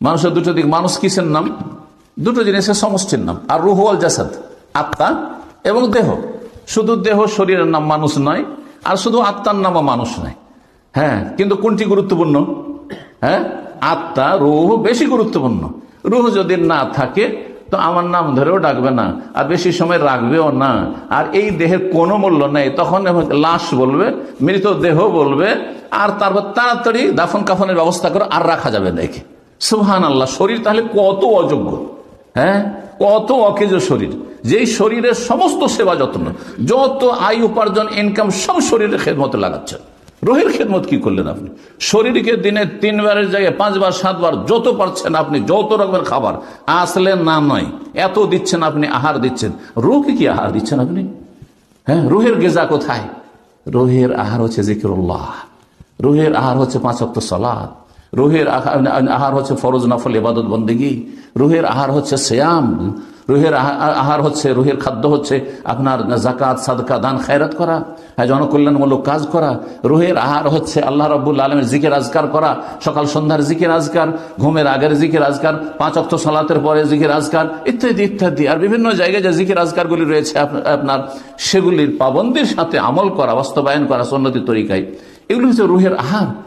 মানুষের দুটো দিক, মানুষ কিসের নাম? দুটো জিনিসের সমষ্টির নাম, আর রুহ আল জাসাদ, আত্মা এবং দেহ। শুধু দেহ শরীরের নাম মানুষ নয়, আর শুধু আত্মার নামও মানুষ নয়। হ্যাঁ কিন্তু কোনটি গুরুত্বপূর্ণ? হ্যাঁ আত্মা, রুহ বেশি গুরুত্বপূর্ণ। রুহ যদি না থাকে, তো আমার নাম ধরেও ডাকবে না, আর বেশি সময় রাখবেও না। আর এই দেহের কোনো মূল্য নেই, তখন লাশ বলবে, মৃত দেহ বলবে, আর তারপর তাড়াতাড়ি দাফন কাফনের ব্যবস্থা করে আর রাখা যাবে একে। সুহান আল্লাহ শরীর তাহলে কত অযোগ্য? হ্যাঁ? কত অকেজ শরীর? যেই শরীরের সমস্ত সেবা যত্ন, যত আয় উপার্জন ইনকাম সব শরীরের খেদমতে লাগাচ্ছেন। রোহের খেদমত কি করলেন আপনি? শরীরকে দিনে তিনবারের জায়গায় পাঁচবার, সাতবার, যত পারছেন আপনি, যত রকমের খাবার, আসলে না নয়, এত দিচ্ছেন আপনি, আহার দিচ্ছেন। রোহকে কি আহার দিচ্ছেন আপনি? হ্যাঁ? রোহের গেজা কোথায়? রোহের আহার হচ্ছে জিকিরুল্লাহ। রোহের আহার হচ্ছে পাঁচ অক্ট সলাদ রুহের আহা- আহার হচ্ছে ফরজ নফল, ইবাদত, বন্দিগি। রুহের আহার হচ্ছে শ্যাম রুহের আহার হচ্ছে, রুহের খাদ্য হচ্ছে আপনার জাকাত, সাদকা, দান, খায়রাত করা হ্যাঁ জনকল্যাণমূলক কাজ করা। রুহের আহার হচ্ছে আল্লাহ রব্বুল আলমের জিকের আজকার করা, সকাল সন্ধ্যার জিকের আজকার, ঘুমের আগের জিকের আজকার, পাঁচ অক্ত সলাতের পরে জিকের আজকার, ইত্যাদি ইত্যাদি। আর বিভিন্ন জায়গায় যে জিকের আজকারগুলি রয়েছে আপ- আপনার, সেগুলির পাবন্দির সাথে আমল করা, বাস্তবায়ন করা সন্নতির তরিকায়। এগুলি হচ্ছে রুহের আহার।